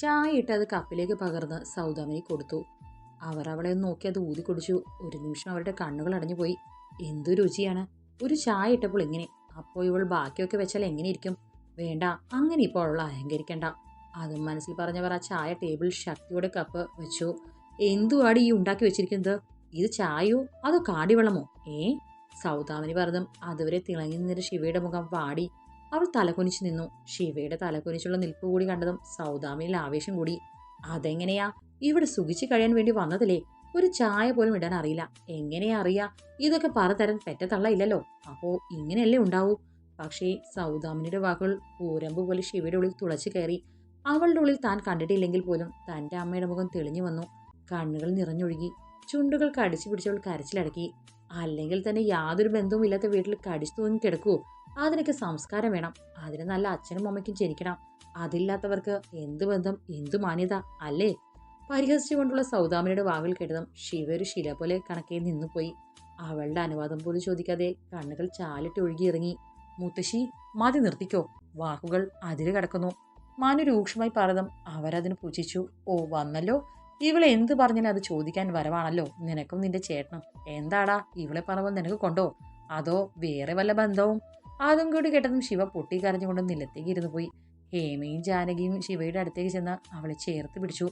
ചായ ഇട്ട് അത് കപ്പിലേക്ക് പകർന്ന് സൗദാമിനി കൊടുത്തു. അവർ അവളെ ഒന്ന് നോക്കി അത് ഊതി കുടിച്ചു. ഒരു നിമിഷം അവരുടെ കണ്ണുകൾ അടഞ്ഞുപോയി എന്തു രുചിയാണ്. ഒരു ചായ ഇട്ടപ്പോൾ ഇങ്ങനെ അപ്പോൾ ഇവൾ ബാക്കിയൊക്കെ വെച്ചാൽ എങ്ങനെയിരിക്കും വേണ്ട അങ്ങനെ ഇപ്പോൾ അവൾ അഹങ്കരിക്കണ്ട അതും മനസ്സിൽ പറഞ്ഞവർ ആ ചായ ടേബിൾ ശക്തിയോടെ കപ്പ് വെച്ചു. എന്തുവാണ് ഈ ഉണ്ടാക്കി വെച്ചിരിക്കുന്നത്? ഇത് ചായയോ? അതോ കാടിവെള്ളമോ? ഏ? സൗദാമിനി പറഞ്ഞതും അതുവരെ തിളങ്ങി നിന്നൊരു ശിവയുടെ മുഖം വാടി. അവൾ തലകുനിച്ചു നിന്നു. ശിവയുടെ തലകുനിച്ചുള്ള നിൽപ്പ് കൂടി കണ്ടതും സൗദാമിനിൽ ആവേശം കൂടി. അതെങ്ങനെയാ? ഇവിടെ സുഖിച്ചു കഴിയാൻ വേണ്ടി വന്നതല്ലേ ഒരു ചായ പോലും ഇടാൻ അറിയില്ല. എങ്ങനെയാ അറിയാ? ഇതൊക്കെ പറതരാൻ പെറ്റ തള്ള ഇല്ലല്ലോ അപ്പോ ഇങ്ങനെയല്ലേ ഉണ്ടാവൂ? പക്ഷേ സൗദാമിനിയുടെ വാക്കുകൾ പൂരമ്പ് പോലെ ശിവയുടെ ഉള്ളിൽ തുളച്ചു കയറി. അവളുടെ ഉള്ളിൽ താൻ കണ്ടിട്ടില്ലെങ്കിൽ പോലും തന്റെ അമ്മയുടെ മുഖം തെളിഞ്ഞു വന്നു. കണ്ണുകൾ നിറഞ്ഞൊഴുകി. ചുണ്ടുകൾ കടിച്ചു പിടിച്ചവൾ കരച്ചിലടക്കി. അല്ലെങ്കിൽ തന്നെ യാതൊരു ബന്ധവും ഇല്ലാത്ത വീട്ടിൽ കടിച്ചു തൂങ്ങി കിടക്കുവോ? അതിനൊക്കെ സംസ്കാരം വേണം. അതിന് നല്ല അച്ഛനും അമ്മയ്ക്കും ജനിക്കണം. അതില്ലാത്തവർക്ക് എന്ത് ബന്ധം എന്തു മാന്യത അല്ലേ? പരിഹസിച്ചുകൊണ്ടുള്ള സൗദാമിനിയുടെ വാവിൽ കേട്ടതും ശിവ ഒരു ശില പോലെ കണക്കെ നിന്നുപോയി. അവളുടെ അനുവാദം പോലും ചോദിക്കാതെ കണ്ണുകൾ ചാലിട്ട് ഒഴുകിയിറങ്ങി. മുത്തശ്ശി മതി നിർത്തിക്കോ. വാക്കുകൾ അതിര് കിടക്കുന്നു. മാനു രൂക്ഷമായി പറഞ്ഞതും അവരതിന് പുച്ഛിച്ചു ഓ വന്നല്ലോ. ഇവളെ എന്ത് പറഞ്ഞാലും അത് ചോദിക്കാൻ വരവാണല്ലോ. നിനക്കും നിന്റെ ചേട്ടനും. എന്താടാ ഇവളെ പറഞ്ഞ നിനക്ക് കൊണ്ടോ? അതോ വേറെ വല്ല ബന്ധവും? അതും കൂടി കേട്ടതും ശിവ പൊട്ടി കരഞ്ഞുകൊണ്ട് നിലത്തേക്ക് ഇരുന്നു പോയി. ഹേമയും ജാനകിയും ശിവയുടെ അടുത്തേക്ക് ചെന്ന് അവളെ ചേർത്ത് പിടിച്ചു.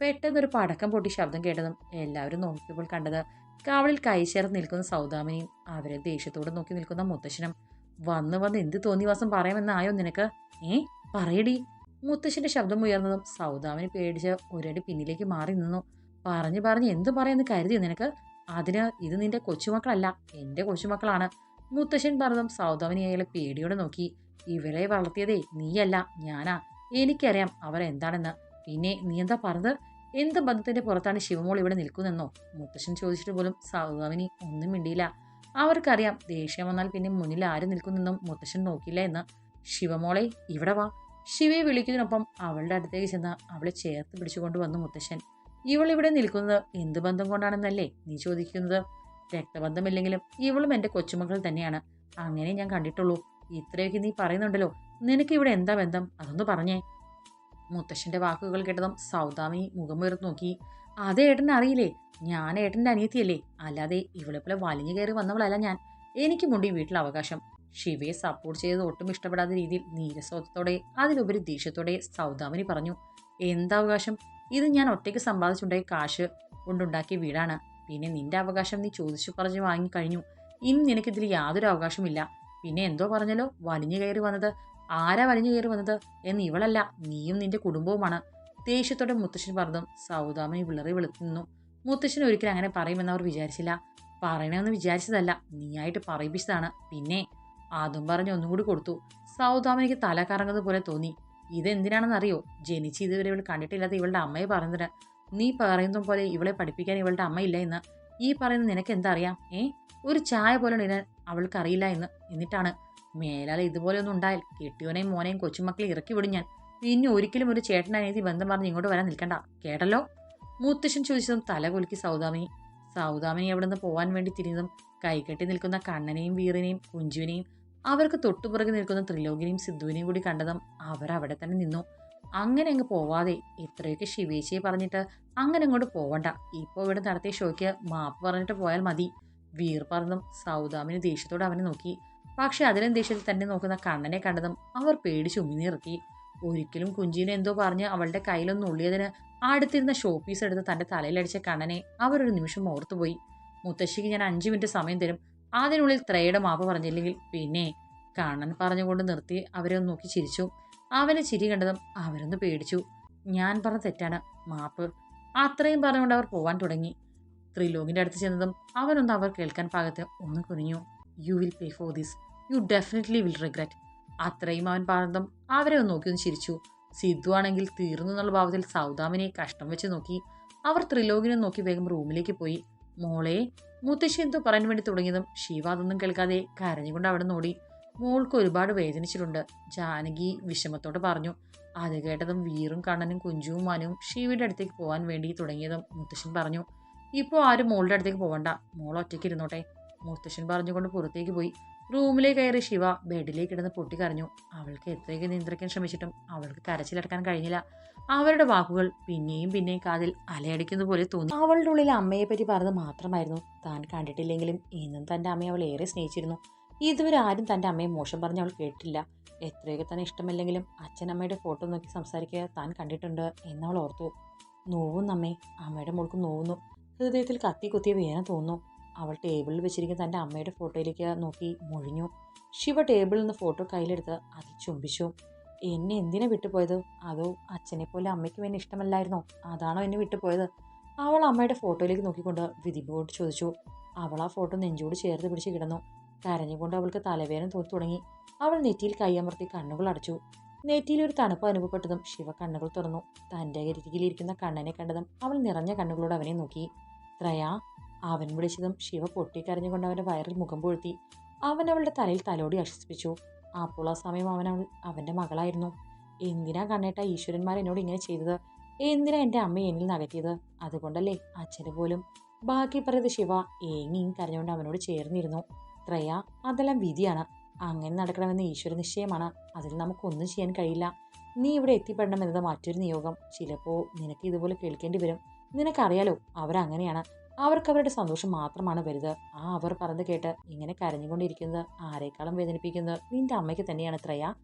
പെട്ടെന്നൊരു പടക്കം പൊട്ടി ശബ്ദം കേട്ടതും എല്ലാവരും നോക്കിയപ്പോൾ കണ്ടത് കാവളിൽ കൈ ചേർത്ത് നിൽക്കുന്ന സൗദാമിനിയും അവരെ ദേഷ്യത്തോടെ നോക്കി നിൽക്കുന്ന മുത്തശ്ശനും. വന്ന് വന്ന് എന്ത് തോന്നിവാസം പറയാമെന്നായോ നിനക്ക്? ഏ പറയടി. മുത്തശ്ശന്റെ ശബ്ദം ഉയർന്നതും സൗദാമിനി പേടിച്ച് ഒരടി പിന്നിലേക്ക് മാറി നിന്നു. പറഞ്ഞു പറഞ്ഞ് എന്ത് പറയാന്ന് കരുതി നിനക്ക്? അതിന് ഇത് നിന്റെ കൊച്ചുമക്കളല്ല എന്റെ കൊച്ചുമക്കളാണ്. മുത്തശ്ശൻ പറഞ്ഞതും സൗദാമിനി അയാളെ പേടിയോടെ നോക്കി. ഇവരെ വളർത്തിയതേ നീയല്ല ഞാനാ. എനിക്കറിയാം അവർ എന്താണെന്ന്. പിന്നെ നീ എന്താ പറഞ്ഞത്? എന്ത് ബന്ധത്തിന്റെ പുറത്താണ് ശിവമോൾ ഇവിടെ നിൽക്കുന്നെന്നോ മുത്തശ്ശൻ ചോദിച്ചിട്ട് പോലും സൗദാമിനി ഒന്നും മിണ്ടിയില്ല. അവർക്കറിയാം ദേഷ്യം വന്നാൽ പിന്നെ മുന്നിൽ ആര് നിൽക്കുന്നെന്നും മുത്തശ്ശൻ നോക്കില്ല എന്ന്. ശിവമോളെ ഇവിടെ വാ. ശിവയെ വിളിക്കുന്നതിനൊപ്പം അവളുടെ അടുത്തേക്ക് ചെന്ന് അവളെ ചേർത്ത് പിടിച്ചുകൊണ്ട് വന്നു മുത്തശ്ശൻ. ഇവൾ ഇവിടെ നിൽക്കുന്നത് എന്ത് ബന്ധം കൊണ്ടാണെന്നല്ലേ നീ ചോദിക്കുന്നത്? രക്തബന്ധമില്ലെങ്കിലും ഇവളും എന്റെ കൊച്ചുമകൾ തന്നെയാണ്. അങ്ങനെ ഞാൻ കണ്ടിട്ടുള്ളൂ. ഇത്രയൊക്കെ നീ പറയുന്നുണ്ടല്ലോ. നിനക്ക് ഇവിടെ എന്താ ബന്ധം? അതൊന്ന് പറഞ്ഞേ. മുത്തശ്ശന്റെ വാക്കുകൾ കേട്ടതും സൗദാമി മുഖം മുഖമുയർത്ത് നോക്കി. അത് ഏട്ടന് അറിയില്ലേ? ഞാൻ ഏട്ടന്റെ അനിയത്തിയല്ലേ. അല്ലാതെ ഇവളെ പോലെ വലിഞ്ഞു കയറി വന്നവളല്ല ഞാൻ. എനിക്ക് മുണ്ടി വീട്ടിൽ അവകാശം. ശിവയെ സപ്പോർട്ട് ചെയ്തത് ഒട്ടും ഇഷ്ടപ്പെടാത്ത രീതിയിൽ നീരസോധത്തോടെ അതിലുപരി ദേഷ്യത്തോടെ സൗദാമിനി പറഞ്ഞു എന്താ അവകാശം? ഇത് ഞാൻ ഒറ്റയ്ക്ക് സമ്പാദിച്ചുണ്ടായ കാശ് കൊണ്ടുണ്ടാക്കിയ വീടാണ്. പിന്നെ നിന്റെ അവകാശം നീ ചോദിച്ചു പറഞ്ഞ് വാങ്ങിക്കഴിഞ്ഞു. ഇനി നിനക്കിതിൽ യാതൊരു അവകാശമില്ല പിന്നെ എന്തോ പറഞ്ഞല്ലോ? വലിഞ്ഞു കയറി വന്നത്. ആരാ വലിഞ്ഞു കയറി വന്നത്? എന്ന് ഇവളല്ല നീയും നിന്റെ കുടുംബവുമാണ്. ദേഷ്യത്തോടെ മുത്തശ്ശൻ പറഞ്ഞതും സൗദാമിനി വിളറി വെളുത്തു നിന്നു. മുത്തശ്ശൻ ഒരിക്കലും അങ്ങനെ പറയുമെന്ന് അവർ വിചാരിച്ചില്ല. പറയണമെന്ന് വിചാരിച്ചതല്ല. നീയായിട്ട് പറയിപ്പിച്ചതാണ്. പിന്നെ അതും പറഞ്ഞ് ഒന്നും കൂടി കൊടുത്തു. സൗദാമിനിക്ക് തല കറങ്ങുന്നത് പോലെ തോന്നി. ഇതെന്തിനാണെന്നറിയോ? ജനിച്ച് ഇതുവരെ ഇവൾ കണ്ടിട്ടില്ലാത്ത ഇവളുടെ അമ്മയെ പറഞ്ഞത് നീ പറയുന്ന പോലെ ഇവളെ പഠിപ്പിക്കാൻ ഇവളുടെ അമ്മയില്ല എന്ന്. ഈ പറയുന്നത് നിനക്ക് എന്തറിയാം? ഏ? ഒരു ചായ പോലെ ഇടാൻ അവൾക്കറിയില്ല എന്ന്. എന്നിട്ടാണ് മേലാലെ ഇതുപോലെയൊന്നും ഉണ്ടായാൽ കെട്ടിയോനെയും മോനെയും കൊച്ചുമക്കളെ ഇറക്കി വിടും ഞാൻ. പിന്നെ ഒരിക്കലും ഒരു ചേട്ടനായി ബന്ധം പറഞ്ഞ് ഇങ്ങോട്ട് വരാൻ നിൽക്കണ്ട. കേട്ടല്ലോ? മുത്തശ്ശൻ ചോദിച്ചതും തല കുലുക്കി സൗദാമിനി സൗദാമിനി അവിടെ നിന്ന് പോവാൻ വേണ്ടി തിരിഞ്ഞതും കൈകെട്ടി നിൽക്കുന്ന കണ്ണനെയും വീറിനെയും കുഞ്ചുവിനെയും അവർക്ക് തൊട്ടുപുറകെ നിൽക്കുന്ന ത്രിലോകിനെയും സിദ്ധുവിനെയും കൂടി കണ്ടതും അവരവിടെ തന്നെ നിന്നു. അങ്ങനെ അങ്ങ് പോവാതെ. ഇത്രയൊക്കെ ശിവേശിയെ പറഞ്ഞിട്ട് അങ്ങനെ അങ്ങോട്ട് പോവണ്ട. ഇപ്പോൾ ഇവിടെ നടത്തിയ ഷോയ്ക്ക് മാപ്പ് പറഞ്ഞിട്ട് പോയാൽ മതി. വീർ പറഞ്ഞതും സൗദാമിന് ദേഷ്യത്തോടെ അവനെ നോക്കി. പക്ഷെ അതിലും ദേഷ്യത്തിൽ തന്നെ നോക്കുന്ന കണ്ണനെ കണ്ടതും അവർ പേടിച്ച് ഉമ്മിനിറക്കി ഒരിക്കലും കുഞ്ചിനെ എന്തോ പറഞ്ഞ് അവളുടെ കയ്യിലൊന്നും ഉള്ളിയതിന് അടുത്തിരുന്ന ഷോപ്പീസ് പീസ് എടുത്ത് തന്റെ തലയിലടിച്ച കണ്ണനെ അവരൊരു നിമിഷം ഓർത്തുപോയി മുത്തശ്ശിക്ക് ഞാൻ അഞ്ചു മിനിറ്റ് സമയം തരും. അതിനുള്ളിൽ ത്രയുടെ മാപ്പ് പറഞ്ഞില്ലെങ്കിൽ പിന്നെ കണ്ണൻ പറഞ്ഞുകൊണ്ട് നിർത്തി അവരെ ഒന്ന് നോക്കി ചിരിച്ചു. അവനെ ചിരി കണ്ടതും അവരൊന്ന് പേടിച്ചു. ഞാൻ പറഞ്ഞ തെറ്റാണ് മാപ്പ്. അത്രയും പറഞ്ഞുകൊണ്ട് അവർ പോവാൻ തുടങ്ങി. ത്രിലോകിന്റെ അടുത്ത് ചെന്നതും അവനൊന്ന് അവർ കേൾക്കാൻ പാകത്ത് ഒന്ന് കുനിഞ്ഞു. You will pay for this you definitely will regret അത്രയും അവൻ പറഞ്ഞതും അവരെ ഒന്ന് നോക്കി ഒന്ന് ചിരിച്ചു. സിദ്ധു ആണെങ്കിൽ തീർന്നു എന്നുള്ള ഭാവത്തിൽ സൗദാമിനെ കഷ്ടം വെച്ച് നോക്കി. അവർ ത്രിലോകിനെ നോക്കി വേഗം റൂമിലേക്ക് പോയി. മോളെ മുത്തശ്ശി എന്തോ പറയാൻ വേണ്ടി തുടങ്ങിയതും ശിവ അതൊന്നും കേൾക്കാതെ കരഞ്ഞുകൊണ്ട് അവിടെ നോടി മോൾക്ക് ഒരുപാട് വേദനിച്ചിട്ടുണ്ട്. ജാനകി വിഷമത്തോടെ പറഞ്ഞു. അത് കേട്ടതും വീറും കണ്ണനും കുഞ്ചുവും മനുവും ഷീവിയുടെ അടുത്തേക്ക് പോകാൻ വേണ്ടി തുടങ്ങിയതും മുത്തശ്ശൻ പറഞ്ഞു. ഇപ്പോൾ ആരും മോളുടെ അടുത്തേക്ക് പോകണ്ട മോൾ ഒറ്റയ്ക്ക് ഇരുന്നോട്ടെ. മുത്തശ്ശൻ പറഞ്ഞുകൊണ്ട് പുറത്തേക്ക് പോയി. റൂമിലേക്ക് കയറി ശിവ ബെഡിലേക്ക് കിടന്ന് പൊട്ടിക്കരഞ്ഞു അവൾക്ക് എത്രയൊക്കെ നിയന്ത്രിക്കാൻ ശ്രമിച്ചിട്ടും അവൾക്ക് കരച്ചിലടക്കാൻ കഴിഞ്ഞില്ല. അവരുടെ വാക്കുകൾ പിന്നെയും പിന്നെയും കാതിൽ അലയടിക്കുന്ന പോലെ തോന്നി. അവളുടെ ഉള്ളിൽ അമ്മയെപ്പറ്റി പറഞ്ഞത് മാത്രമായിരുന്നു. താൻ കണ്ടിട്ടില്ലെങ്കിലും ഇന്നും തന്റെ അമ്മയെ അവൾ ഏറെ സ്നേഹിച്ചിരുന്നു. ഇതുവരെ ആരും തന്റെ അമ്മയെ മോശം പറഞ്ഞ് അവൾ കേട്ടില്ല. എത്രയൊക്കെ തന്നെ ഇഷ്ടമല്ലെങ്കിലും അച്ഛനമ്മയുടെ ഫോട്ടോ നോക്കി സംസാരിക്കുക താൻ കണ്ടിട്ടുണ്ട് എന്നവൾ ഓർത്തു. നോവുന്നമ്മേ അമ്മയുടെ മോൾക്ക് നോവുന്നു. ഹൃദയത്തിൽ കത്തി കുത്തിയ വേന തോന്നുന്നു. അവൾ ടേബിളിൽ വെച്ചിരിക്കുന്ന തന്റെ അമ്മയുടെ ഫോട്ടോയിലേക്ക് നോക്കി മുഴിഞ്ഞു. ശിവ ടേബിളിൽ നിന്ന് ഫോട്ടോ കയ്യിലെടുത്ത് അത് ചുംബിച്ചു. എന്നെ എന്തിനാ വിട്ടുപോയത്? അതോ അച്ഛനെ പോലെ അമ്മയ്ക്കും എന്നെ ഇഷ്ടമല്ലായിരുന്നോ? അതാണോ എന്നെ വിട്ടുപോയത്? അവൾ അമ്മയുടെ ഫോട്ടോയിലേക്ക് നോക്കിക്കൊണ്ട് വിധിപോട്ട് ചോദിച്ചു. അവൾ ആ ഫോട്ടോ നെഞ്ചോട് ചേർത്ത് പിടിച്ച് കിടന്നു. കരഞ്ഞുകൊണ്ട് അവൾക്ക് തലവേദന തോന്നി തുടങ്ങി. അവൾ നെറ്റിയിൽ കൈയമർത്തി കണ്ണുകൾ അടച്ചു. നെറ്റിയിൽ ഒരു തണുപ്പ് അനുഭവപ്പെട്ടതും ശിവ കണ്ണുകൾ തുറന്നു. തന്റെ അരികിലിരിക്കുന്ന കണ്ണനെ കണ്ടതും അവൾ നിറഞ്ഞ കണ്ണുകളോട് അവനെ നോക്കി. ത്രയാ അവൻ വിളിച്ചതും ശിവ പൊട്ടിക്കരഞ്ഞുകൊണ്ട് അവന്റെ വയറിൽ മുഖം പൊഴുത്തി. അവൻ അവളുടെ തലയിൽ തലോടി ആശ്വസിപ്പിച്ചു അപ്പോൾ ആ സമയം അവൻ അവൾ അവന്റെ മകളായിരുന്നു. എന്തിനാ കണ്ണേട്ട ഈശ്വരന്മാർ എന്നോട് ഇങ്ങനെ ചെയ്തത്? എന്തിനാ എന്റെ അമ്മ എന്നിൽ നകറ്റിയത് അതുകൊണ്ടല്ലേ അച്ഛന് പോലും? ബാക്കി പറയത് ശിവ ഏങ്ങിയും കരഞ്ഞുകൊണ്ട് അവനോട് ചേർന്നിരുന്നു. ത്രയ അതെല്ലാം വിധിയാണ്. അങ്ങനെ നടക്കണമെന്ന് ഈശ്വര നിശ്ചയമാണ്. അതിൽ നമുക്കൊന്നും ചെയ്യാൻ കഴിയില്ല. നീ ഇവിടെ എത്തിപ്പെടണം എന്നത് മറ്റൊരു നിയോഗം. ചിലപ്പോൾ നിനക്ക് ഇതുപോലെ കേൾക്കേണ്ടി വരും. നിനക്കറിയാലോ അവരങ്ങനെയാണ് അവർക്ക് അവരുടെ സന്തോഷം മാത്രമാണ് വലുത്. ആ അവർ പറഞ്ഞത് കേട്ട് ഇങ്ങനെ കരഞ്ഞുകൊണ്ടിരിക്കുന്നത് ആരെക്കാളും വേദനിപ്പിക്കുന്നത് നിന്റെ അമ്മയ്ക്ക് തന്നെയാണ് ത്രയ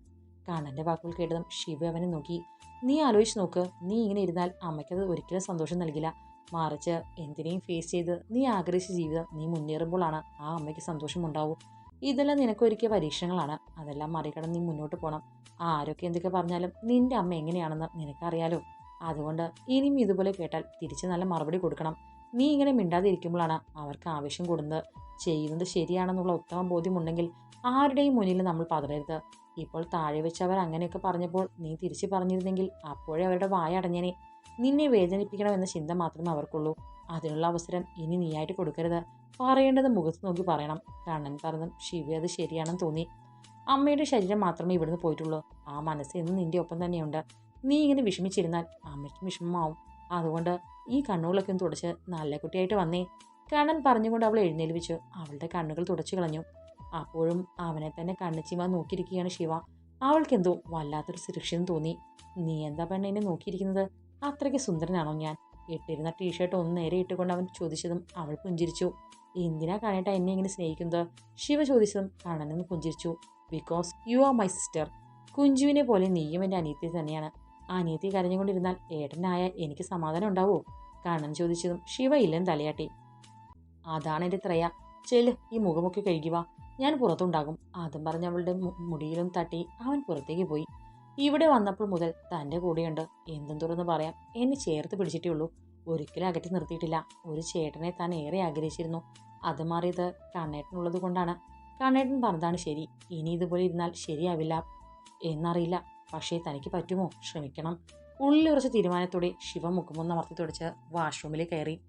കണ്ണന്റെ വാക്കുകൾ കേട്ടതും ശിവ അവനെ നോക്കി. നീ ആലോചിച്ച് നോക്ക്. നീ ഇങ്ങനെ ഇരുന്നാൽ അമ്മയ്ക്കത് ഒരിക്കലും സന്തോഷം നൽകില്ല. മറിച്ച് എന്തിനേയും ഫേസ് ചെയ്ത് നീ ആഗ്രഹിച്ച ജീവിതം നീ മുന്നേറുമ്പോഴാണ് ആ അമ്മയ്ക്ക് സന്തോഷം ഉണ്ടാവും ഇതെല്ലാം നിനക്കൊരുക്കിയ പരീക്ഷണങ്ങളാണ്. അതെല്ലാം മറികടന്ന് നീ മുന്നോട്ട് പോകണം ആരൊക്കെ എന്തൊക്കെ പറഞ്ഞാലും നിന്റെ അമ്മ എങ്ങനെയാണെന്ന് നിനക്കറിയാലോ. അതുകൊണ്ട് ഇനിയും ഇതുപോലെ കേട്ടാൽ തിരിച്ച് നല്ല മറുപടി കൊടുക്കണം. നീ ഇങ്ങനെ മിണ്ടാതെ ഇരിക്കുമ്പോഴാണ് അവർക്ക് ആവശ്യം കൂടുന്നത്. ചെയ്യുന്നത് ശരിയാണെന്നുള്ള ഉത്തമ ബോധ്യമുണ്ടെങ്കിൽ ആരുടെയും മുന്നിൽ നമ്മൾ പതറരുത്. ഇപ്പോൾ താഴെ വെച്ച് അവർ അങ്ങനെയൊക്കെ പറഞ്ഞപ്പോൾ നീ തിരിച്ച് പറഞ്ഞിരുന്നെങ്കിൽ അപ്പോഴേ അവരുടെ വായ അടഞ്ഞേനെ. നിന്നെ വേദനിപ്പിക്കണമെന്ന ചിന്ത മാത്രമേ അവർക്കുള്ളൂ. അതിനുള്ള അവസരം ഇനി നീയായിട്ട് കൊടുക്കരുത്. പറയേണ്ടത് മുഖത്ത് നോക്കി പറയണം. കണ്ണൻ പറഞ്ഞു ശിവ അത് ശരിയാണെന്ന് തോന്നി. അമ്മയുടെ ശരീരം മാത്രമേ ഇവിടുന്ന് പോയിട്ടുള്ളൂ. ആ മനസ്സ് ഇന്ന് നിന്റെ ഒപ്പം തന്നെയുണ്ട്. നീ ഇങ്ങനെ വിഷമിച്ചിരുന്നാൽ അമ്മയ്ക്കും വിഷമമാവും. അതുകൊണ്ട് ഈ കണ്ണുകളൊക്കെ ഒന്ന് തുടച്ച് നല്ല കുട്ടിയായിട്ട് വന്നേ. കണ്ണൻ പറഞ്ഞുകൊണ്ട് അവൾ എഴുന്നേൽപ്പിച്ചു. അവളുടെ കണ്ണുകൾ തുടച്ചു കളഞ്ഞു. അപ്പോഴും അവനെ തന്നെ കണ്ണച്ചിമ നോക്കിയിരിക്കുകയാണ് ശിവ. അവൾക്കെന്തോ വല്ലാത്തൊരു സുരക്ഷിതം തോന്നി. നീ എന്താ പെണ്ണെന്നെ നോക്കിയിരിക്കുന്നത്? അത്രയ്ക്ക് സുന്ദരനാണോ ഞാൻ? ഇട്ടിരുന്ന ടീഷർട്ട് ഒന്ന് നേരെ ഇട്ടുകൊണ്ട് അവൻ ചോദിച്ചതും അവൾ പുഞ്ചിരിച്ചു. എന്തിനാ കാണേട്ട എന്നെ ഇങ്ങനെ സ്നേഹിക്കുന്നത്? ശിവ ചോദിച്ചതും കണ്ണനെന്ന് പുഞ്ചിരിച്ചു. Because you are my sister കുഞ്ചുവിനെ പോലെ നീയും എന്റെ അനിയത്തി തന്നെയാണ്. അനിയത്തി കരഞ്ഞുകൊണ്ടിരുന്നാൽ ഏട്ടനായ എനിക്ക് സമാധാനം ഉണ്ടാവുമോ കണ്ണൻ ചോദിച്ചതും ശിവ ഇല്ലെന്ന് തലയാട്ടി. അതാണ് എന്റെ ത്രയ. ചെൽ ഈ മുഖമൊക്കെ കഴുകിവാ ഞാൻ പുറത്തുണ്ടാകും. അതും പറഞ്ഞ് അവളുടെ മുടിയിലും തട്ടി അവൻ പുറത്തേക്ക് പോയി. ഇവിടെ വന്നപ്പോൾ മുതൽ തന്റെ കൂടെയുണ്ട്. എന്തും തുറന്ന് പറയാം. എന്നെ ചേർത്ത് പിടിച്ചിട്ടേ ഉള്ളൂ. ഒരിക്കലും അകറ്റി നിർത്തിയിട്ടില്ല. ഒരു ചേട്ടനെ താൻ ഏറെ ആഗ്രഹിച്ചിരുന്നു. അത് മാറിയത് കണ്ണേട്ടനുള്ളത് കൊണ്ടാണ്. കണ്ണേട്ടൻ പറഞ്ഞതാണ് ശരി. ഇനി ഇതുപോലെ ഇരുന്നാൽ ശരിയാവില്ല. എന്നറിയില്ല. പക്ഷേ തനിക്ക് പറ്റുമോ? ശ്രമിക്കണം ഉള്ളിൽ കുറച്ച് തീരുമാനത്തോടെ ശിവ മുഖമൊന്ന് അമർത്തി തുടച്ച് വാഷ്റൂമിൽ കയറി.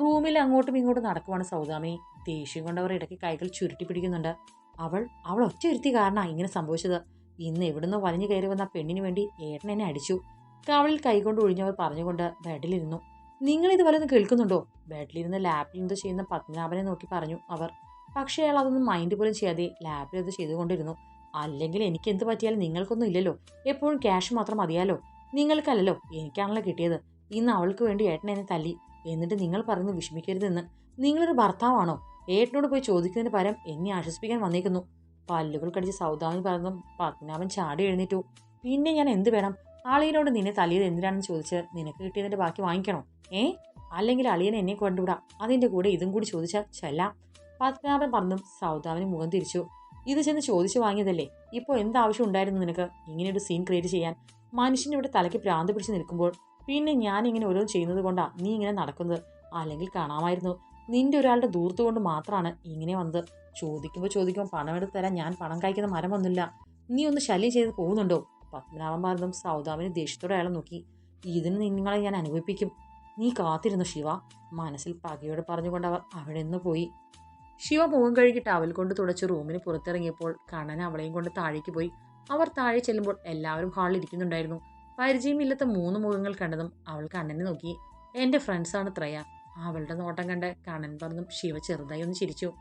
റൂമിൽ അങ്ങോട്ടും ഇങ്ങോട്ടും നടക്കുവാണ് സൗദാമി. ദേഷ്യം കൊണ്ടവർ ഇടയ്ക്ക് കൈകൾ ചുരുട്ടി പിടിക്കുന്നുണ്ട്. അവൾ അവൾ ഒറ്റ ഒരുത്തി കാരണമാണ് ഇങ്ങനെ സംഭവിച്ചത്. ഇന്ന് എവിടുന്ന് വലിഞ്ഞു കയറി വന്ന പെണ്ണിന് വേണ്ടി ഏട്ടൻ എന്നെ അടിച്ചു. കവളിൽ കൈകൊണ്ട് ഒഴിഞ്ഞവർ പറഞ്ഞുകൊണ്ട് ബെഡിലിരുന്നു. നിങ്ങൾ ഇത് വല്ലതും കേൾക്കുന്നുണ്ടോ? ബെഡിലിരുന്ന് ലാപ്പിൽ ചെയ്യുന്ന പത്മനാഭനെ നോക്കി പറഞ്ഞു അവർ. പക്ഷേ അയാൾ അതൊന്നും മൈൻഡ് പോലും ചെയ്യാതെ ലാപ്പിൽ അത് ചെയ്തുകൊണ്ടിരുന്നു. അല്ലെങ്കിൽ എനിക്ക് എന്ത് പറ്റിയാലും നിങ്ങൾക്കൊന്നും ഇല്ലല്ലോ. എപ്പോഴും ക്യാഷ് മാത്രം മതിയാലോ? നിങ്ങൾക്കല്ലല്ലോ. എനിക്കാണല്ലോ കിട്ടിയത്. ഇന്ന് അവൾക്ക് വേണ്ടി ഏട്ടൻ എന്നെ തല്ലി. എന്നിട്ട് നിങ്ങൾ പറയുന്നു വിഷമിക്കരുതെന്ന്. നിങ്ങളൊരു ഭർത്താവാണോ? ഏട്ടനോട് പോയി ചോദിക്കുന്നതിന് പകരം എന്നെ ആശ്വസിപ്പിക്കാൻ വന്നേക്കുന്നു. പല്ലുകൾ കടിച്ച് സൗദാമി പറഞ്ഞു പത്മനാഭൻ ചാടി എഴുന്നേറ്റു. പിന്നെ ഞാൻ എന്ത് വേണം? അളിയനോട് നിന്നെ തല്ലിയത് എന്തിനാണെന്ന് ചോദിച്ച് നിനക്ക് കിട്ടിയതിന്റെ ബാക്കി വാങ്ങിക്കണോ? ഏ? അല്ലെങ്കിൽ അളിയൻ എന്നെ കൊണ്ടുവിടാം. അതിന്റെ കൂടെ ഇതും കൂടി ചോദിച്ചാൽ ചെല്ലാം. പത്മനാഭൻ പറഞ്ഞു സൗദാമിന് മുഖം തിരിച്ചു. ഇത് ചെന്ന് ചോദിച്ചു വാങ്ങിയതല്ലേ? ഇപ്പോൾ എന്താവശ്യം ഉണ്ടായിരുന്നു നിനക്ക്? ഇങ്ങനെ ഒരു സീൻ ക്രിയേറ്റ് ചെയ്യാൻ. മനുഷ്യന്റെ ഇവിടെ തലയ്ക്ക് ഭ്രാന്ത് പിടിച്ച് നിൽക്കുമ്പോൾ പിന്നെ ഞാൻ ഇങ്ങനെ ഓരോന്ന് ചെയ്യുന്നത് കൊണ്ടാ നീ ഇങ്ങനെ നടക്കുന്നത്? അല്ലെങ്കിൽ കാണാമായിരുന്നു. നിന്റെ ഒരാളുടെ ദൂരത്ത് കൊണ്ട് മാത്രമാണ് ഇങ്ങനെ വന്നത്. ചോദിക്കുമ്പോൾ ചോദിക്കുമ്പോൾ പണം എടുത്ത് തരാൻ ഞാൻ പണം കഴിക്കുന്ന മരം വന്നില്ല. നീ ഒന്ന് ശല്യം ചെയ്ത് പോകുന്നുണ്ടോ? പത്മനാഭൻ പറഞ്ഞതും സൗദാമിനെ ദേഷ്യത്തോടെ അയാളെ നോക്കി. ഇതിന് നിങ്ങളെ ഞാൻ അനുഭവിപ്പിക്കും. നീ കാത്തിരുന്നു ശിവ? മനസ്സിൽ പകയോട് പറഞ്ഞുകൊണ്ട് അവർ അവിടെ നിന്ന് പോയി. ശിവ മുഖം കഴുകി ടവൽ കൊണ്ട് തുടച്ച് റൂമിന് പുറത്തിറങ്ങിയപ്പോൾ കണ്ണൻ അവളെയും കൊണ്ട് താഴേക്ക് പോയി. അവർ താഴെ ചെല്ലുമ്പോൾ എല്ലാവരും ഹാളിൽ ഇരിക്കുന്നുണ്ടായിരുന്നു. പരിചയമില്ലാത്ത മൂന്ന് മുഖങ്ങൾ കണ്ടതും അവൾ കണ്ണനെ നോക്കി. എന്റെ ഫ്രണ്ട്സാണ് ത്രയ. അവളുടെ നോട്ടം കണ്ട് കണ്ണൻ പറഞ്ഞു ശിവ ചെറുതായി ഒന്ന് ചിരിച്ചു.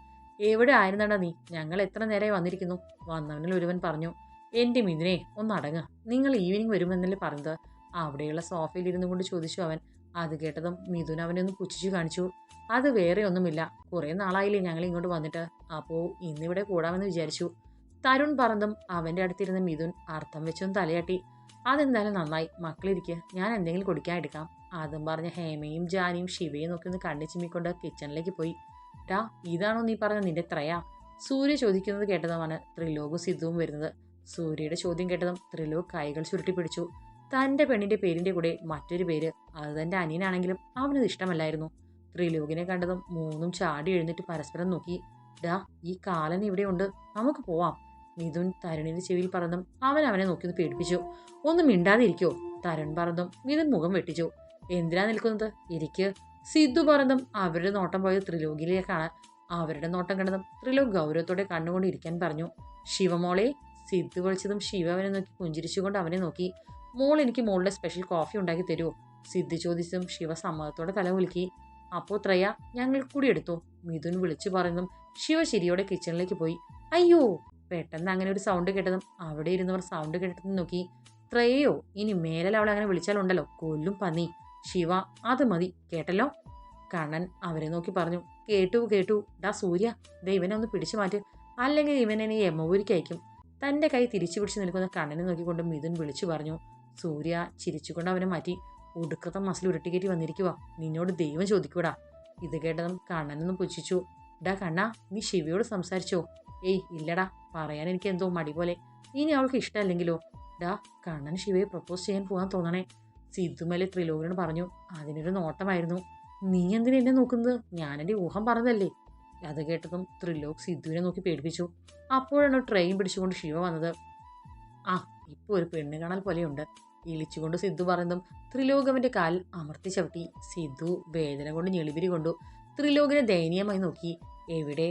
എവിടെ ആയിരുന്നടാ നീ? ഞങ്ങൾ എത്ര നേരമായി വന്നിരിക്കുന്നു? വന്നവനിൽ ഒരുവൻ പറഞ്ഞു എന്റെ മിഥുനെ ഒന്നടങ്ങ് നിങ്ങൾ ഈവനിങ് വരുമെന്നല്ലേ പറഞ്ഞത്. അവിടെയുള്ള സോഫയിൽ ഇരുന്നു കൊണ്ട് ചോദിച്ചു അവൻ. അത് കേട്ടതും മിഥുൻ അവനെ ഒന്ന് പുച്ഛിച്ചു കാണിച്ചു. അത് വേറെ ഒന്നുമില്ല. കുറേ നാളായില്ലേ ഞങ്ങൾ ഇങ്ങോട്ട് വന്നിട്ട്. അപ്പോൾ ഇന്നിവിടെ കൂടാമെന്ന് വിചാരിച്ചു. തരുൺ പറഞ്ഞതും അവന്റെ അടുത്തിരുന്ന മിഥുൻ അർത്ഥം വെച്ചൊന്ന് തലയാട്ടി. അതെന്തായാലും നന്നായി. മക്കളിരിക്കുക ഞാൻ എന്തെങ്കിലും കുടിക്കാൻ എടുക്കാം. അതും പറഞ്ഞ് ഹേമയും ജാനിയും ശിവയും നോക്കി ഒന്ന് കണ്ണു ചിമ്മിക്കൊണ്ട് കിച്ചണിലേക്ക് പോയി. ടാ ഇതാണോ നീ പറഞ്ഞ നിന്റെ ത്രയാ? സൂര്യ ചോദിക്കുന്നത് കേട്ടതുമാണ് ത്രിലോകും സിദ്ധുവും വരുന്നത്. സൂര്യയുടെ ചോദ്യം കേട്ടതും ത്രിലോക് കൈകൾ ചുരുട്ടി പിടിച്ചു. തന്റെ പെണ്ണിന്റെ പേരിന്റെ കൂടെ മറ്റൊരു പേര് അത് തന്റെ അനിയനാണെങ്കിലും അവനത് ഇഷ്ടമല്ലായിരുന്നു. ത്രിലോകിനെ കണ്ടതും മൂന്നും ചാടി എഴുന്നേറ്റ് പരസ്പരം നോക്കി. ഡാ ഈ കാലൻ ഇവിടെയുണ്ട്. നമുക്ക് പോവാം. മിഥുൻ തരുണിന്റെ ചെവിയിൽ പറന്നും അവൻ അവനെ നോക്കി ഒന്ന് പേടിപ്പിച്ചു. ഒന്ന് മിണ്ടാതിരിക്കോ? തരുൺ പറന്നും മിഥുൻ മുഖം വെട്ടിച്ചു. എന്തിനാ നിൽക്കുന്നത്? ഇരിക്ക് സിദ്ധു പറഞ്ഞതും അവരുടെ നോട്ടം പോയത് ത്രിലോകിലേക്കാണ് അവരുടെ നോട്ടം കണ്ടതും ത്രിലോക് ഗൗരവത്തോടെ കണ്ണുകൊണ്ട് ഇരിക്കാൻ പറഞ്ഞു. ശിവമോളെ സിദ്ധു വിളിച്ചതും ശിവ അവനെ നോക്കി പുഞ്ചിരിച്ചുകൊണ്ട് അവനെ നോക്കി. മോൾ എനിക്ക് മോളുടെ സ്പെഷ്യൽ കോഫി ഉണ്ടാക്കി തരുമോ സിദ്ധു ചോദിച്ചതും ശിവ സമ്മതത്തോടെ തല കുലുക്കി. അപ്പോൾ ത്രയ ഞങ്ങൾ കൂടി എടുത്തു? മിഥുൻ വിളിച്ചു പറഞ്ഞതും ശിവ ശരിയോടെ കിച്ചണിലേക്ക് പോയി. അയ്യോ പെട്ടെന്ന് അങ്ങനെ ഒരു സൗണ്ട് കേട്ടതും അവിടെ ഇരുന്നവർ സൗണ്ട് കേട്ടതും നോക്കി. ത്രയോ ഇനി മേലെ അവളെ അങ്ങനെ വിളിച്ചാലുണ്ടല്ലോ? കൊല്ലും പന്നി. ശിവ അത് മതി. കേട്ടല്ലോ? കണ്ണൻ അവരെ നോക്കി പറഞ്ഞു. കേട്ടു കേട്ടു. ഡാ സൂര്യ. ദേ ഇവനെ ഒന്ന് പിടിച്ചു മാറ്റ്. അല്ലെങ്കിൽ ഇവനെ നീ യമപൂരിക്ക് അയക്കും. തന്റെ കൈ തിരിച്ചു പിടിച്ച് നിൽക്കുന്ന കണ്ണനെ നോക്കിക്കൊണ്ട് മിഥുൻ വിളിച്ചു പറഞ്ഞു. സൂര്യ ചിരിച്ചുകൊണ്ട് അവനെ മാറ്റി. ഒടുക്കത്തെ മസിൽ ഉരുട്ടിക്കയറ്റി വന്നിരിക്കുക നിന്നോട് ദൈവം ചോദിക്കൂടാ. ഇത് കേട്ടതും കണ്ണനൊന്ന് പുച്ഛിച്ചു. ഡാ കണ്ണ നീ ശിവയോട് സംസാരിച്ചോ? ഏയ് ഇല്ലടാ. പറയാൻ എനിക്ക് എന്തോ മടി പോലെ. ഇനി അവൾക്ക് ഇഷ്ടമല്ലെങ്കിലോ? ഡാ കണ്ണൻ ശിവയെ പ്രപ്പോസ് ചെയ്യാൻ പോകാൻ തോന്നണേ. സിദ്ധുമലി ത്രിലോകനോട് പറഞ്ഞു അതിനൊരു നോട്ടമായിരുന്നു. നീ എന്തിനാ എന്നെ നോക്കുന്നത്? ഞാനെന്റെ ഊഹം പറഞ്ഞതല്ലേ? അത് കേട്ടതും ത്രിലോക് സിദ്ധുവിനെ നോക്കി പേടിപ്പിച്ചു. അപ്പോഴാണ് ട്രെയിൻ പിടിച്ചുകൊണ്ട് ശിവ വന്നത്. ആ ഇപ്പോൾ ഒരു പെണ്ണ് കാണൽ പോലെയുണ്ട്. ഇളിച്ചുകൊണ്ട് സിദ്ധു പറഞ്ഞതും ത്രിലോക് അവന്റെ കാലിൽ അമർത്തി ചവിട്ടി. സിദ്ധു വേദന കൊണ്ട് ഞെളിപിരി കൊണ്ടു ത്രിലോകിനെ ദയനീയമായി നോക്കി. എവിടെ?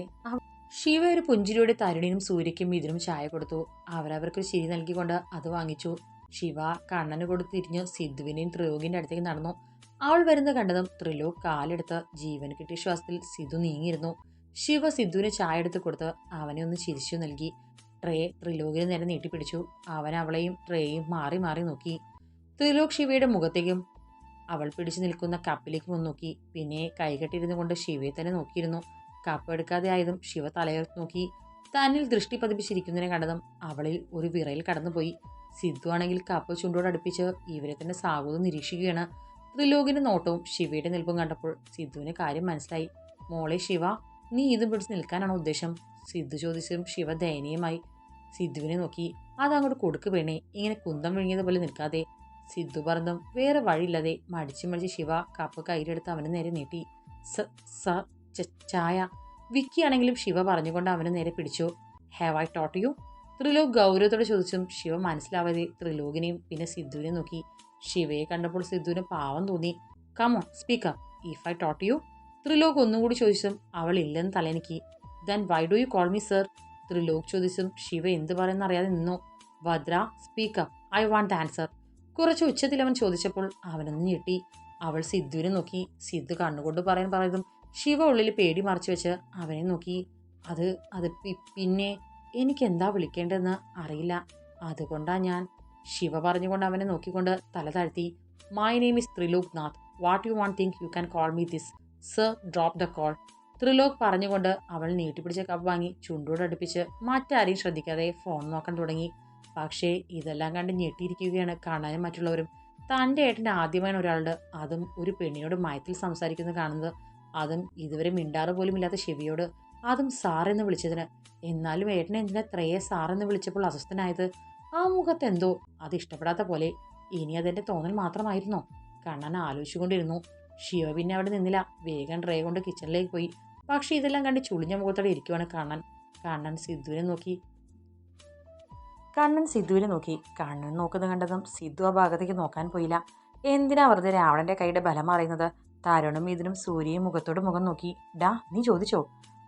ശിവ ഒരു പുഞ്ചിരിയോടെ തരുണിനും സൂര്യയ്ക്കും ഇതിനും ചായ കൊടുത്തു. അവരവർക്കൊരു ശിരി നൽകിക്കൊണ്ട് അത് വാങ്ങിച്ചു. ശിവ കണ്ണന് കൊടുത്ത് തിരിഞ്ഞ് സിദ്ധുവിനെയും അടുത്തേക്ക് നടന്നു. അവൾ വരുന്ന കണ്ടതും ത്രിലോക് കാലെടുത്ത് ജീവൻ കിട്ടിയ ശ്വാസത്തിൽ സിദ്ധു നീങ്ങിയിരുന്നു. ശിവ സിദ്ധുവിന് ചായ എടുത്ത് കൊടുത്ത് അവനെ ഒന്ന് ചിരിച്ചു നൽകി. ട്രേ ത്രിലോകിന് നേരെ നീട്ടിപ്പിടിച്ചു അവൻ അവളെയും ട്രേയും മാറി മാറി നോക്കി. ത്രിലോക് ശിവയുടെ മുഖത്തേക്കും അവൾ പിടിച്ചു നിൽക്കുന്ന കപ്പിലേക്കും ഒന്ന് നോക്കി. പിന്നെ കൈകെട്ടിരുന്നു കൊണ്ട് ശിവയെ തന്നെ നോക്കിയിരുന്നു. കപ്പ് എടുക്കാതെ ആയതും ശിവ തലയുയർത്തി നോക്കി. തന്നിൽ ദൃഷ്ടി പതിപ്പിച്ചിരിക്കുന്നതിനെ കണ്ടതും അവളിൽ ഒരു വിറയിൽ കടന്നുപോയി. സിദ്ധു ആണെങ്കിൽ കപ്പ് ചുണ്ടോട് അടുപ്പിച്ച് ഇവരെ തന്നെ സാഗൂതം നിരീക്ഷിക്കുകയാണ്. ത്രിലോകിന്റെ നോട്ടവും ശിവയുടെ നിൽപ്പും കണ്ടപ്പോൾ സിദ്ധുവിന് കാര്യം മനസ്സിലായി. മോളെ ശിവ നീ ഇതും പിടിച്ച് നിൽക്കാനാണോ ഉദ്ദേശം? സിദ്ധു ചോദിച്ചതും ശിവ ദയനീയമായി. സിദ്ധുവിനെ നോക്കി അതങ്ങോട്ട് കൊടുക്ക് വേണേ ഇങ്ങനെ കുന്തം വിഴുങ്ങിയതുപോലെ നിൽക്കാതെ. സിദ്ധു പറഞ്ഞതും വേറെ വഴിയില്ലാതെ മടിച്ചു മടിച്ച് ശിവ കപ്പ് കയ്യിലെടുത്ത് അവന് നേരെ നീട്ടി. സ സ ചായ. വിക്കിയാണെങ്കിലും ശിവ പറഞ്ഞുകൊണ്ട് അവന് നേരെ പിടിച്ചു. Have I taught you Trilok ഗൗരവത്തോടെ ചോദിച്ചും ശിവ മനസ്സിലാവാതെ ത്രിലോകിനെയും പിന്നെ സിദ്ധുവിനെയും നോക്കി ശിവയെ കണ്ടപ്പോൾ സിദ്ധുവിന് പാവം തോന്നി. Come on speak up if I taught you Trilok ഒന്നുകൂടി ചോദിച്ചും അവൾ ഇല്ലെന്ന് തലനക്കി. Then why do you call me sir Trilok ചോദിച്ചും Shiva എന്ത് പറയുന്ന അറിയാതെ നിന്നു. Bhadra speak up I want answer കുറച്ച് ഉച്ചത്തിൽ അവൻ ചോദിച്ചപ്പോൾ അവനൊന്ന് ഞെട്ടി. അവൾ സിദ്ധുവിനെ നോക്കി. സിദ്ധു കണ്ണുകൊണ്ട് പറയാൻ പറയുന്നതും ശിവ ഉള്ളിൽ പേടി മറച്ചു വെച്ച് അവനെ നോക്കി. അത് അത് പിന്നെ എനിക്ക് എന്താ വിളിക്കേണ്ടതെന്ന് അറിയില്ല. അതുകൊണ്ടാ ഞാൻ ശിവ പറഞ്ഞുകൊണ്ട് അവനെ നോക്കിക്കൊണ്ട് തല താഴ്ത്തി. My name is Trilok Nath what you want think you can call me this sir drop the call Trilok പറഞ്ഞുകൊണ്ട് അവൾ നീട്ടിപ്പിടിച്ച കപ്പ് വാങ്ങി ചുണ്ടോട് അടുപ്പിച്ച് മറ്റാരെയും ശ്രദ്ധിക്കാതെ ഫോൺ നോക്കാൻ തുടങ്ങി. പക്ഷേ ഇതെല്ലാം കണ്ട് ഞെട്ടിയിരിക്കുകയാണ് കാണാനും മറ്റുള്ളവരും. തന്റെ ഏട്ടന്റെ ആദ്യമായാണ് ഒരാളുടെ. അതും ഒരു പെണ്ണിനോട് മയത്തിൽ സംസാരിക്കുന്നത് കാണുന്നത്. അതും ഇതുവരെ മിണ്ടാറ് പോലും ഇല്ലാത്ത ശിവയോട്. അതും സാറെന്ന് വിളിച്ചതിന്. എന്നാലും ഏട്ടനെ എന്തിനാ ത്രയെ സാറെന്ന് വിളിച്ചപ്പോൾ അസ്വസ്ഥനായത്? ആ മുഖത്ത് എന്തോ അത് ഇഷ്ടപ്പെടാത്ത പോലെ. ഇനി അതെന്റെ തോന്നൽ മാത്രമായിരുന്നോ? കണ്ണൻ ആലോചിച്ചുകൊണ്ടിരുന്നു. ഷിയോ പിന്നെ അവിടെ നിന്നില്ല. വേഗം ട്രേ കൊണ്ട് കിച്ചണിലേക്ക് പോയി. പക്ഷെ ഇതെല്ലാം കണ്ട് ചുളിഞ്ഞ മുഖത്തോടെ ഇരിക്കുവാണ് കണ്ണൻ. കണ്ണൻ സിദ്ധുവിനെ നോക്കി. കണ്ണൻ സിദ്ധുവിനെ നോക്കി. കണ്ണൻ നോക്കുന്നത് കണ്ടതും സിദ്ധു ആ ഭാഗത്തേക്ക് നോക്കാൻ പോയില്ല. എന്തിനാ വെറുതെ രാവണന്റെ കൈയുടെ ബലം അറിയുന്നത് തരുണും ഇതിനും സൂര്യയും മുഖത്തോട് മുഖം നോക്കി. ഡാ നീ ചോദിച്ചോ?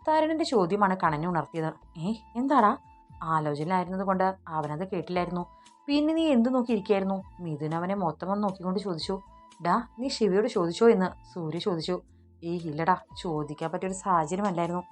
തരുണിന്റെ ചോദ്യമാണ് കണനെ ഉണർത്തിയത് ഏ എന്താടാ? ആലോചനയിലായിരുന്നത് കൊണ്ട് അവനത് കേട്ടില്ലായിരുന്നു. പിന്നെ നീ എന്തു നോക്കിയിരിക്കായിരുന്നു? മിഥുൻ അവനെ മൊത്തം ഒന്ന് നോക്കിക്കൊണ്ട് ചോദിച്ചു. ഡാ നീ ശിവയോട് ചോദിച്ചോ എന്ന് സൂര്യ ചോദിച്ചു. ഈ ഇല്ലടാ ചോദിക്കാൻ പറ്റിയൊരു സാഹചര്യമല്ലായിരുന്നു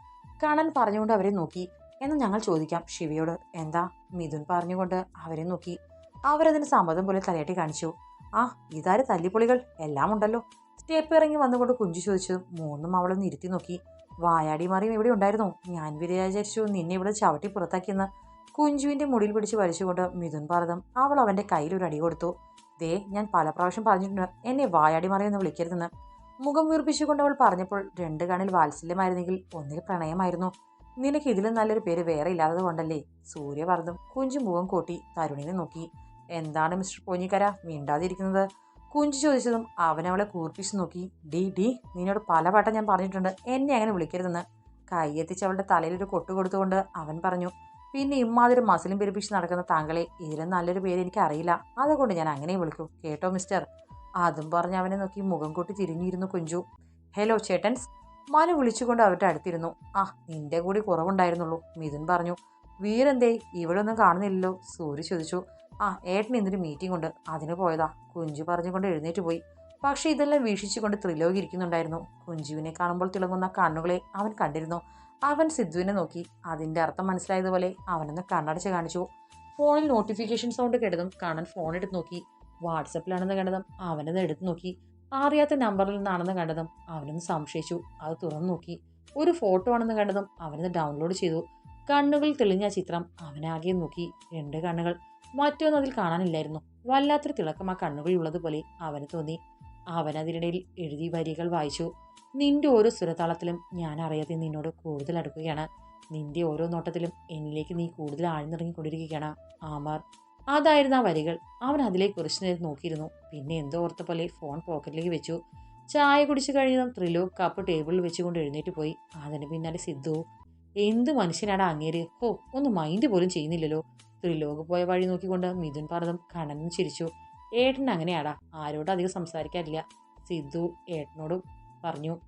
കണൻ പറഞ്ഞുകൊണ്ട് അവരെ നോക്കി. എന്ന് ഞങ്ങൾ ചോദിക്കാം ശിവയോട്. എന്താ? മിഥുൻ പറഞ്ഞുകൊണ്ട് അവരെ നോക്കി. അവരതിന് സമ്മതം പോലെ തലയാട്ടി കാണിച്ചു. ആ ഇതാര് തല്ലിപ്പൊളികൾ? എല്ലാം ഉണ്ടല്ലോ. സ്റ്റെപ്പ് ഇറങ്ങി വന്നുകൊണ്ട് കുഞ്ചു ചോദിച്ചു. മൂന്നും അവളൊന്ന് ഇരുത്തി നോക്കി. വായാടി മറിയും ഇവിടെ ഉണ്ടായിരുന്നു. ഞാൻ വിചാരിച്ചു നിന്നെ ഇവിടെ ചവിട്ടി പുറത്താക്കിയെന്ന് കുഞ്ചുവിന്റെ മുടിയിൽ പിടിച്ച് വലിച്ചുകൊണ്ട് മിഥുൻ ഭാരതം അവൾ അവന്റെ കയ്യിൽ ഒരു അടി കൊടുത്തു. ദേ ഞാൻ പല പ്രാവശ്യം പറഞ്ഞിട്ടുണ്ട് എന്നെ വായാടി മറിയെന്ന് വിളിക്കരുതെന്ന്. മുഖം വീർപ്പിച്ചുകൊണ്ട് അവൾ പറഞ്ഞപ്പോൾ രണ്ട് കണ്ണിൽ വാത്സല്യമായിരുന്നെങ്കിൽ ഒന്നിൽ പ്രണയമായിരുന്നു. നിനക്ക് ഇതിലും നല്ലൊരു പേര് വേറെ ഇല്ലാത്തത് കൊണ്ടല്ലേ? സൂര്യ പറഞ്ഞു കുഞ്ചു മുഖം കൂട്ടി തരുണിനെ നോക്കി. എന്താണ് മിസ്റ്റർ പോഞ്ഞിക്കര മിണ്ടാതിരിക്കുന്നത്. കുഞ്ചു ചോദിച്ചതും അവൻ അവളെ കൂർപ്പിച്ച് നോക്കി. ഡി ഡി നിന്നോട് പല വട്ടം ഞാൻ പറഞ്ഞിട്ടുണ്ട്. എന്നെ അങ്ങനെ വിളിക്കരുതെന്ന്. കൈയെത്തിച്ച് അവളുടെ തലയിലൊരു കൊട്ടു കൊടുത്തുകൊണ്ട് അവൻ പറഞ്ഞു പിന്നെ ഇമ്മാതിരി മസിലും പെരുപ്പിച്ച് നടക്കുന്ന താങ്കളെ ഇതിലും നല്ലൊരു പേര് എനിക്ക് അറിയില്ല. അതുകൊണ്ട് ഞാൻ അങ്ങനെ വിളിക്കൂ. കേട്ടോ മിസ്റ്റർ? അതും പറഞ്ഞ് അവനെ നോക്കി മുഖം കൂട്ടി തിരിഞ്ഞിരുന്നു കുഞ്ചു. ഹലോ ചേട്ടൻസ്. മനു വിളിച്ചുകൊണ്ട് അവരുടെ അടുത്തിരുന്നു. ആ നിന്റെ കൂടി കുറവുണ്ടായിരുന്നുള്ളൂ മിഥുൻ പറഞ്ഞു. വീരെന്തേ? ഇവിടെ ഒന്നും കാണുന്നില്ലല്ലോ സൂര്യ ചോദിച്ചു. ആ ഏട്ടൻ ഇന്നൊരു മീറ്റിംഗ് ഉണ്ട്. അതിന് പോയതാ. കുഞ്ചു പറഞ്ഞുകൊണ്ട് എഴുന്നേറ്റ് പോയി. പക്ഷേ ഇതെല്ലാം വീക്ഷിച്ചുകൊണ്ട് ത്രിലോകി ഇരിക്കുന്നുണ്ടായിരുന്നു. കുഞ്ചുവിനെ കാണുമ്പോൾ തിളങ്ങുന്ന കണ്ണുകളെ അവൻ കണ്ടിരുന്നു. അവൻ സിദ്ധുവിനെ നോക്കി. അതിന്റെ അർത്ഥം മനസ്സിലായതുപോലെ അവനൊന്ന് കണ്ണടച്ച് കാണിച്ചു. ഫോണിൽ നോട്ടിഫിക്കേഷൻ സൗണ്ട് കേട്ടതും കാണാൻ ഫോൺ എടുത്ത് നോക്കി. വാട്സപ്പിലാണെന്ന് കണ്ടതും അവനത് എടുത്തു നോക്കി. അറിയാത്ത നമ്പറിൽ നിന്നാണെന്ന് കണ്ടതും അവനൊന്ന് സംശയിച്ചു. അത് തുറന്നു നോക്കി. ഒരു ഫോട്ടോ ആണെന്ന് കണ്ടതും അവനത് ഡൗൺലോഡ് ചെയ്തു. കണ്ണുകൾ തെളിഞ്ഞ ചിത്രം അവനാകെ നോക്കി. രണ്ട് കണ്ണുകൾ. മറ്റൊന്നും അതിൽ കാണാനില്ലായിരുന്നു. വല്ലാത്തൊരു തിളക്കം ആ കണ്ണുകളിലുള്ളതുപോലെ അവന് തോന്നി. അവൻ അതിനിടയിൽ എഴുതി വരികൾ വായിച്ചു. നിന്റെ ഓരോ സ്വരതാളത്തിലും ഞാൻ അറിയാതെ നിന്നോട് കൂടുതൽ അടുക്കുകയാണ്. നിന്റെ ഓരോ നോട്ടത്തിലും എന്നിലേക്ക് നീ കൂടുതൽ ആഴ്ന്നിറങ്ങിക്കൊണ്ടിരിക്കുകയാണ് ആമാർ. അതായിരുന്നു ആ വരികൾ. അവൻ അതിലേക്ക് കുറച്ചു നേരം നോക്കിയിരുന്നു. പിന്നെ എന്തോ ഓർത്ത പോലെ ഫോൺ പോക്കറ്റിലേക്ക് വെച്ചു. ചായ കുടിച്ചു കഴിഞ്ഞതും ത്രില്ലു കപ്പ് ടേബിളിൽ വെച്ചുകൊണ്ട് എഴുന്നേറ്റ് പോയി. അതിന് പിന്നാലെ സിദ്ധു എന്ത് മനുഷ്യനാണ് അങ്ങേര്? ഹോ ഒന്ന് മൈൻഡ് പോലും ചെയ്യുന്നില്ലല്ലോ. ത്രിലോക് പോയ വഴി നോക്കിക്കൊണ്ട് മിഥുൻ പറഞ്ഞതും കണ്ണനും ചിരിച്ചു. ഏട്ടൻ അങ്ങനെയാടാ. ആരോടും അധികം സംസാരിക്കാറില്ല. സിദ്ധു ഏട്ടനോടും പറഞ്ഞു